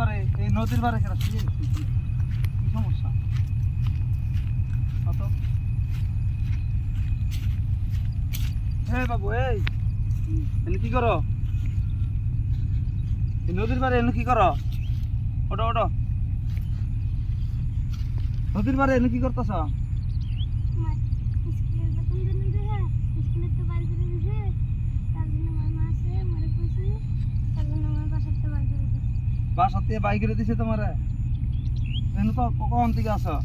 পারে এই নদীর পারে খেলা কি কি সমস্যা? কত এই বাবু, এই, এনে কি করো? এই নদীর পারে এনে কি করো? ওটো ওটো নদীর পারে এনে কি করতেছ আমার স্কুলের বেতন জন্য দেহে স্কুলের তো বাড়ি করে দিছে তার জন্য আমার মা আছে মরে কইছি তার জন্য আমার বাসার তো বাড়ি করে দিছে বাসা থেকে বাইকেরে দিছে তোমারে? এনে তো কখন থেকে আসো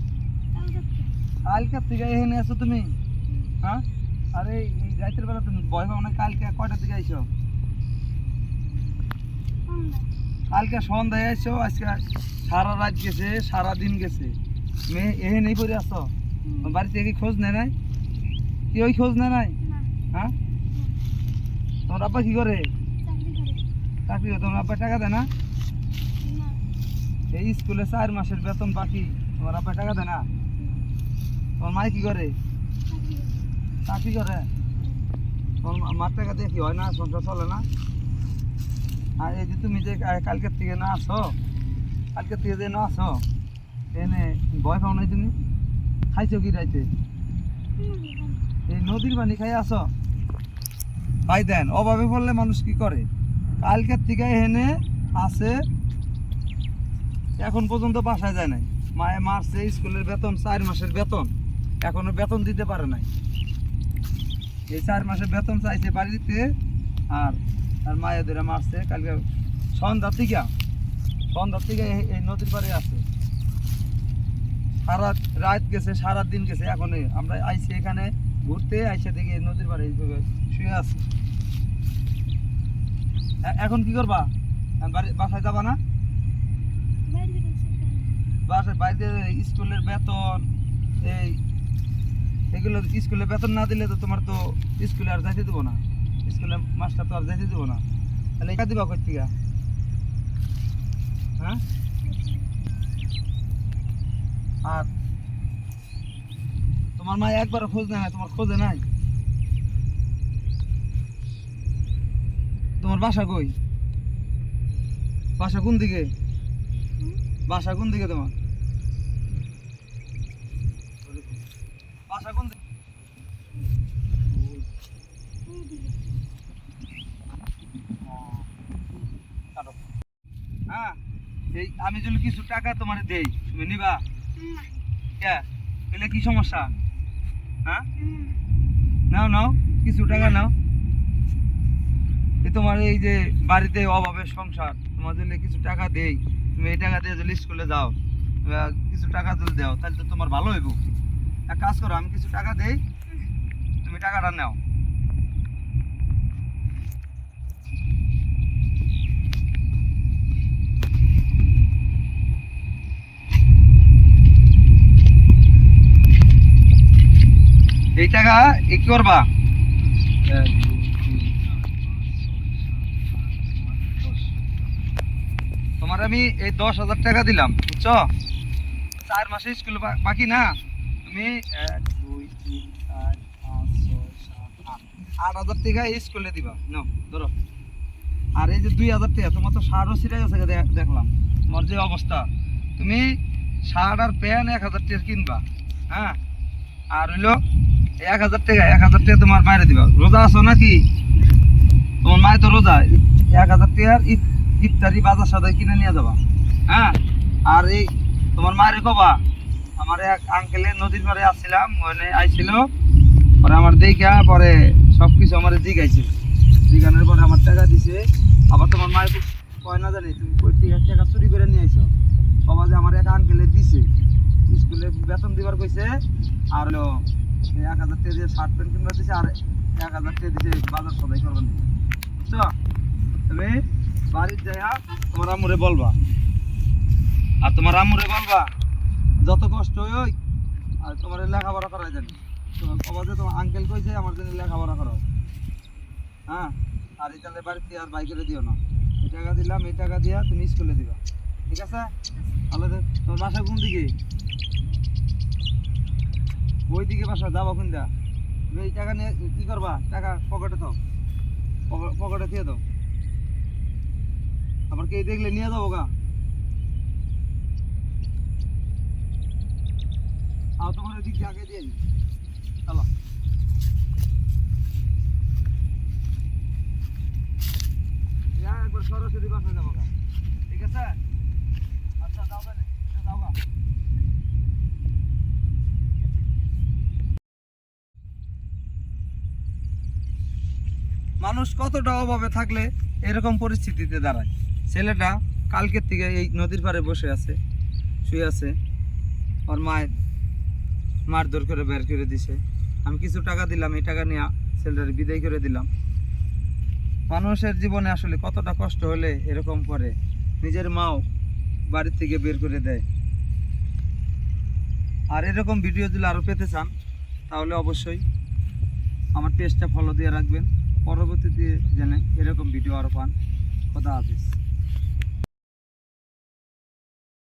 কালকে থেকে এখানে আছো তুমি? হ্যাঁ? আরে এই রাতের বেলা তুমি ভয় পাও না? কালকে কয়টার দিকে আইছো? সন্ধ্যা কালকে সন্ধ্যায় আইছো আজকে সারা রাত গেছে সারা দিন গেছে। মেয়ে এখানে পড়ে আসো হুম, তোমার বাড়ি থেকে কি খোঁজ নেয় নাই? কি ওই খোঁজ নেয় নাই? হ্যাঁ? তোমার আব্বা কি করে। চাকরি করে? তোমার আব্বা টাকা দেয় না? এই স্কুলে চার মাসের বেতন বাকি। তোমার আব্বা টাকা দেয় না? তোমার মাই কি করে? চাকরি করে? তোমার মার টাকা দিয়ে কি হয় না? সংসার চলে না? আর এই যে তুমি যে কালকের থেকে না আসো, কালকের থেকে যে না আসো, এনে ভয় পাও নাই তুমি? খাইছো কি রাইতে? এই নদীর পানি খাই আসো। ভাই দেন, অভাবে পড়লে মানুষ কি করে? কালকের থেকে এনে আসে এখন পর্যন্ত বাসায় যায় নাই। মায়ে মারছে স্কুলের বেতন, চার মাসের বেতন। এখনও বেতন দিতে পারে নাই। এই চার মাসের বেতন চাইছে বাড়িতে, আর আর মায়ের ধরে মারছে। কালকে সন্ধ্যা থেকে সন্ধ্যা থেকে এই- নদীর পাড়ে আছে। সারা রাত গেছে, সারা দিন গেছে। এখন আমরা আইছি এখানে, ঘুরতে, আইসে দেখি নদীর পাড়ে এইভাবে শুয়ে আছে। এখন কি করবা? বাসায় যাবা না? বাসায় বাড়িতে স্কুলের বেতন, এই এগুলো স্কুলে বেতন না দিলে তো তোমার তো স্কুলে আর যাইতে দেবো না। স্কুলে মাস্টার তো আর যাইতে দেবো না। তাহলে একা দিবা কই থেকে? হ্যাঁ? আর তোমার মা একবার খোঁজ নেয় তোমার খোঁজে নাই? তোমার বাসা কই? বাসা কোন দিকে? বাসা কোন দিকে তোমার? বাসা কোন হ্যাঁ আমি যদি কিছু টাকা তোমার দেই, তুমি নিবা? কে? এলে কি সমস্যা? হ্যাঁ? নাও নাও, কিছু টাকা নাও। তোমার এই যে বাড়িতে অভাবের সংসার, তোমার জন্য কিছু টাকা দেই। তুমি এই টাকা দিয়ে যদি স্কুলে যাও কিছু টাকা যদি দাও, তাহলে তো তোমার ভালো হইব। এক কাজ করো, আমি কিছু টাকা দেই, তুমি টাকাটা নাও। এই টাকা কি করবা এক, দুই, তিন, চার, পাঁচ, ছয়, সাত, আট, নয়, দশ। তোমার আমি এই দশ হাজার টাকা দিলাম, বুঝছ? চার মাসে স্কুল বাকি না? তুমি দুই, তিন, চার, পাঁচ সাত, আট। আট হাজার টাকা এই স্কুলে দিবা। নাও, ধরো। আর এই যে দুই হাজার টাকা, তোমার তো সারও ছিঁড়ে গেছে দেখলাম। তোমার যে অবস্থা। তুমি শার্ট আর প্যান্ট এক হাজার টাকা কিনবা হ্যাঁ? আর হইল এক হাজার টাকা, এক হাজার টাকা তোমার মায়ের দিবা। রোজা আছো নাকি? তোমার মায়ের তো রোজা। এক হাজার টাকার ইফতারি বাজার সাথে কিনে নিয়ে যাবা। হ্যাঁ? আর এই তোমার মায়ের কবা আমার এক আঙ্কেলে নদীর পাড়ে আসছিলাম, ওখানে আইছিল। পরে আমার দেখা পরে সব কিছু আমার জিগাইছে। জিগানোর পরে আমার টাকা দিছে। আবার তোমার মায়ের কয় না জানি, তুমি টাকা চুরি করে নিয়ে আইছো? বাবা যে আমার এক আঙ্কেলে দিছে। স্কুলে বেতন দিবার কইছে। আর হলো এক হাজার টাকা দিয়ে শার্ট প্যান্ট কিনবার দিছে, আর এক হাজার টাকা দিছে বাজার সদাই করবার দিছে। বুঝছ? তুমি? বাড়ির যাইয়া তোমার আম্মুরে বলবা। আর তোমার আম্মুরে বলবা, যত কষ্ট হয় আর তোমার লেখাপড়া করাই জানি। তোমার কবা যে তোমার আঙ্কেল কইছে, আমার জন্য লেখাপড়া করাও হ্যাঁ? আর এই তাহলে বাড়িতে আর বাইকেরে দিও না। এই টাকা দিলাম, এই টাকা দিয়া তুমি স্কুলে দিবা। ঠিক আছে? তাহলে তোমার বাসা কোন দিকে? ওই দিকে বাসা, যাব কোনটা? তুমি এই টাকা নিয়ে কি করবা? টাকা পকেটে দাও। পকেটে দিয়ে দাও। আবার কে দেখলে নিয়ে যাব গা। আগে দিয়ে চলো। যাব গা। ঠিক আছে? আচ্ছা যাও আচ্ছা, যাও গা। মানুষ কতটা অভাবে থাকলে এরকম পরিস্থিতিতে দাঁড়ায়? ছেলেটা কালকের থেকে এই নদীর পাড়ে বসে আছে, শুয়ে আছে। ওর মায়ের মারধর করে বের করে দিছে। আমি কিছু টাকা দিলাম, এই টাকা নিয়ে ছেলেটার বিদায় করে দিলাম। মানুষের জীবনে আসলে কতটা কষ্ট হলে এরকম করে নিজের মাও বাড়ির থেকে বের করে দেয়। আর এরকম ভিডিও যদি আরও পেতে চান, তাহলে অবশ্যই আমার পেজটা ফলো দিয়ে রাখবেন। পরবর্তীতে যেন এরকম ভিডিও আরও পান। খোদা হাফিজ।